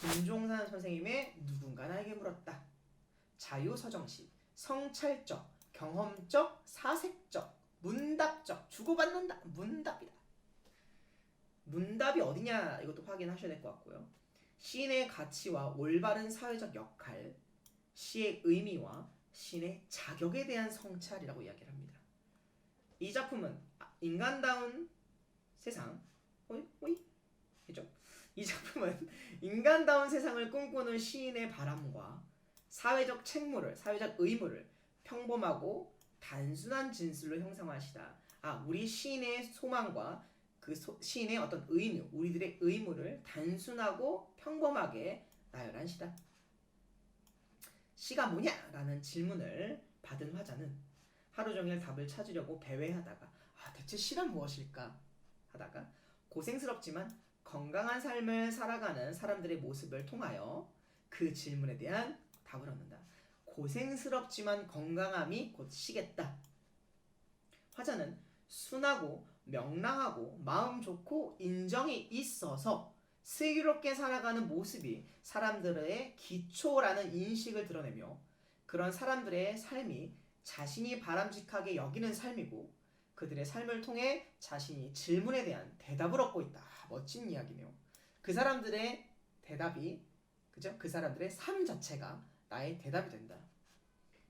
김종산 선생님의 누군가 나에게 물었다. 자유서정식, 성찰적, 경험적, 사색적, 문답적, 주고받는다. 문답이다. 문답이 어디냐 이것도 확인하셔야 될 것 같고요. 시인의 가치와 올바른 사회적 역할, 시의 의미와 시인의 자격에 대한 성찰이라고 이야기를 합니다. 이 작품은 아, 인간다운 세상, 호이 호이 그죠? 이 작품은 인간다운 세상을 꿈꾸는 시인의 바람과 사회적 책무를, 사회적 의무를 평범하고 단순한 진술로 형상화하시다. 아, 우리 시인의 소망과 그 소, 시인의 어떤 의무, 우리들의 의무를 단순하고 평범하게 나열한 시다. 시가 뭐냐라는 질문을 받은 화자는 하루 종일 답을 찾으려고 배회하다가 아, 대체 시란 무엇일까 하다가 고생스럽지만 건강한 삶을 살아가는 사람들의 모습을 통하여 그 질문에 대한 답을 얻는다. 고생스럽지만 건강함이 곧 시겠다. 화자는 순하고 명랑하고 마음 좋고 인정이 있어서 슬기롭게 살아가는 모습이 사람들의 기초라는 인식을 드러내며 그런 사람들의 삶이 자신이 바람직하게 여기는 삶이고 그들의 삶을 통해 자신이 질문에 대한 대답을 얻고 있다. 멋진 이야기네요. 그 사람들의 대답이 그죠? 그 사람들의 삶 자체가 나의 대답이 된다.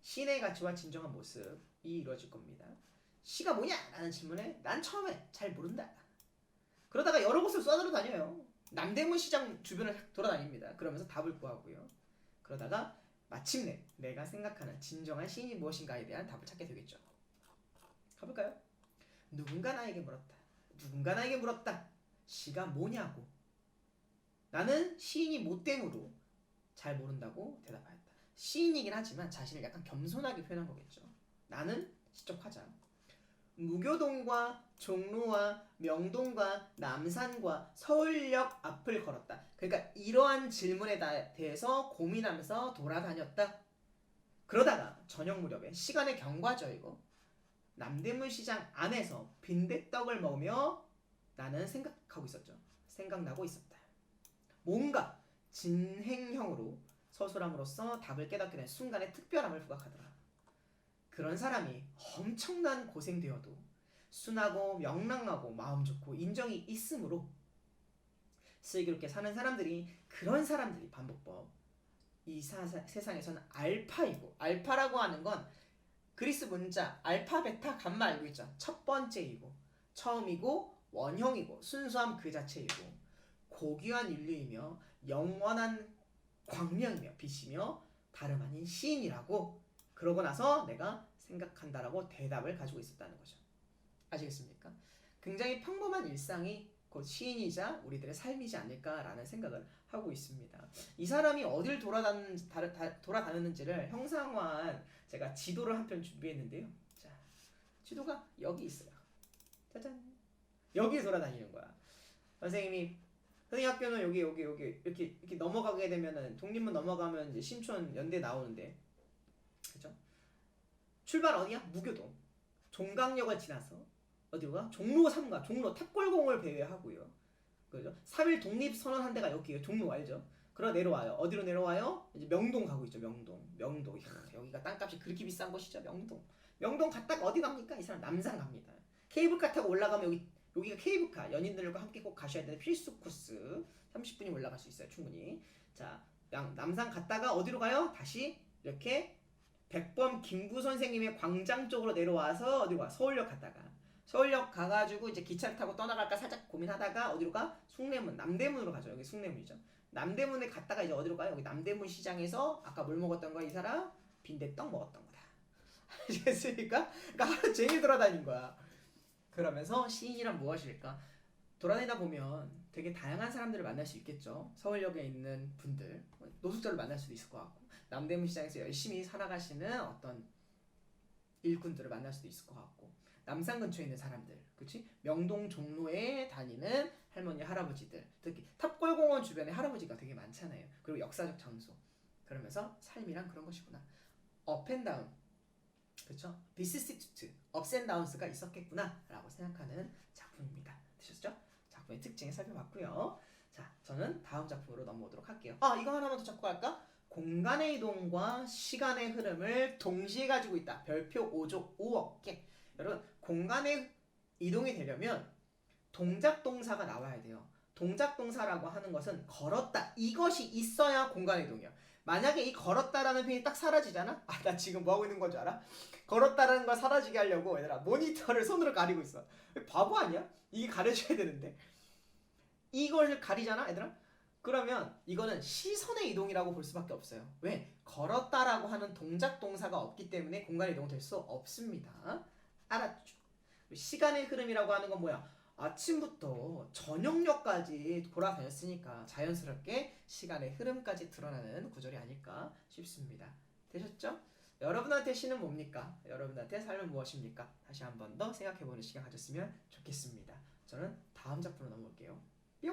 신의 가치와 진정한 모습이 이루어질 겁니다. 시가 뭐냐? 라는 질문에 난 처음에 잘 모른다. 그러다가 여러 곳을 쏘아다녀요. 남대문 시장 주변을 돌아다닙니다. 그러면서 답을 구하고요. 그러다가 마침내 내가 생각하는 진정한 시인이 무엇인가에 대한 답을 찾게 되겠죠. 누군가 나에게 물었다. 누군가 나에게 물었다. 시가 뭐냐고. 나는 시인이 못됨으로 잘 모른다고 대답하였다. 시인이긴 하지만 자신을 약간 겸손하게 표현한 거겠죠. 나는 시적 화자. 무교동과 종로와 명동과 남산과 서울역 앞을 걸었다. 그러니까 이러한 질문에 다- 대해서 고민하면서 돌아다녔다. 그러다가 저녁 무렵에 시간의 경과죠 이거. 남대문 시장 안에서 빈대떡을 먹으며 나는 생각하고 있었죠. 생각나고 있었다. 뭔가 진행형으로 서술함으로써 답을 깨닫게 된 순간의 특별함을 부각하더라. 그런 사람이 엄청난 고생되어도 순하고 명랑하고 마음 좋고 인정이 있으므로 슬기롭게 사는 사람들이 그런 사람들이 반복법 이 사, 사- 세상에서는 알파이고 알파라고 하는 건 그리스 문자 알파 베타 감마 알고 있죠 첫 번째이고 처음이고 원형이고 순수함 그 자체이고 고귀한 인류이며 영원한 광명이며 빛이며 다름 아닌 시인이라고 그러고 나서 내가 생각한다라고 대답을 가지고 있었다는 거죠. 아시겠습니까? 굉장히 평범한 일상이 곧 시인이자 우리들의 삶이지 않을까라는 생각을 하고 있습니다. 이 사람이 어딜 돌아다는, 다, 다, 돌아다녔는지를 형상화한 제가 지도를 한 편 준비했는데요. 자, 지도가 여기 있어요. 짜잔. 여기 돌아다니는 거야. 선생님이 선생님 학교는 여기 여기 여기 이렇게 이렇게 넘어가게 되면은 독립문 넘어가면 이제 신촌 연대 나오는데 그죠? 출발 어디야? 무교동. 종강역을 지나서 어디로 가? 종로 3가 종로 탑골공을 배회하고요. 그죠? 3일 독립 선언한 데가 여기예요. 종로 알죠? 그러 내려와요. 어디로 내려와요? 이제 명동 가고 있죠. 명동. 명동. 이야, 여기가 땅값이 그렇게 비싼 곳이죠. 명동. 명동 갔다가 어디 갑니까? 이 사람 남산 갑니다. 케이블카 타고 올라가면 여기 여기가 케이블카 연인들과 함께 꼭 가셔야 되는 필수 코스 30분이 올라갈 수 있어요 충분히 자 양, 남산 갔다가 어디로 가요? 다시 이렇게 백범 김구 선생님의 광장 쪽으로 내려와서 어디로 가? 서울역 갔다가 서울역 가가지고 이제 기차를 타고 떠나갈까 살짝 고민하다가 어디로 가? 숭례문 남대문으로 가죠 여기 숭례문이죠 남대문에 갔다가 이제 어디로 가요? 여기 남대문 시장에서 아까 뭘 먹었던 거야 이 사람? 빈대떡 먹었던 거다 아시겠습니까? 그러니까 하루 종일 돌아다닌 거야 그러면서 시인이란 무엇일까? 돌아다니다 보면 되게 다양한 사람들을 만날 수 있겠죠. 서울역에 있는 분들, 노숙자를 만날 수도 있을 것 같고, 남대문 시장에서 열심히 살아가시는 어떤 일꾼들을 만날 수도 있을 것 같고, 남산 근처에 있는 사람들, 그치? 명동 종로에 다니는 할머니, 할아버지들, 특히 탑골공원 주변에 할아버지가 되게 많잖아요. 그리고 역사적 장소. 그러면서 삶이란 그런 것이구나. 업앤다운, 그렇죠? 비스시투트, 업앤다운스가 있었겠구나 라고 생각하는 작품입니다. 되셨죠? 작품의 작품의 특징 살펴봤고요. 자, 저는 다음 작품으로 넘어오도록 할게요. 아, 이거 하나만 더 잡고 갈까? 공간의 이동과 시간의 흐름을 동시에 가지고 있다. 별표 5조 5억 개. 여러분, 공간의 이동이 되려면 동작 동사가 나와야 돼요. 동작 동사라고 하는 것은 걸었다. 이것이 있어야 공간 이동이야. 만약에 이 걸었다라는 표현이 딱 사라지잖아? 아, 나 지금 뭐 하고 있는 건줄 알아? 걸었다라는 걸 사라지게 하려고 얘들아 모니터를 손으로 가리고 있어. 바보 아니야? 이게 가려줘야 되는데. 이걸 가리잖아, 얘들아? 그러면 이거는 시선의 이동이라고 볼 수밖에 없어요. 왜? 걸었다라고 하는 동작 동사가 없기 때문에 공간 이동 될 수 없습니다. 알았죠? 시간의 흐름이라고 하는 건 뭐야? 아침부터 저녁녘까지 돌아다녔으니까 자연스럽게 시간의 흐름까지 드러나는 구절이 아닐까 싶습니다. 되셨죠? 여러분한테 시는 뭡니까? 여러분한테 삶은 무엇입니까? 다시 한 번 더 생각해보는 시간 가졌으면 좋겠습니다. 저는 다음 작품으로 넘어올게요. 뿅!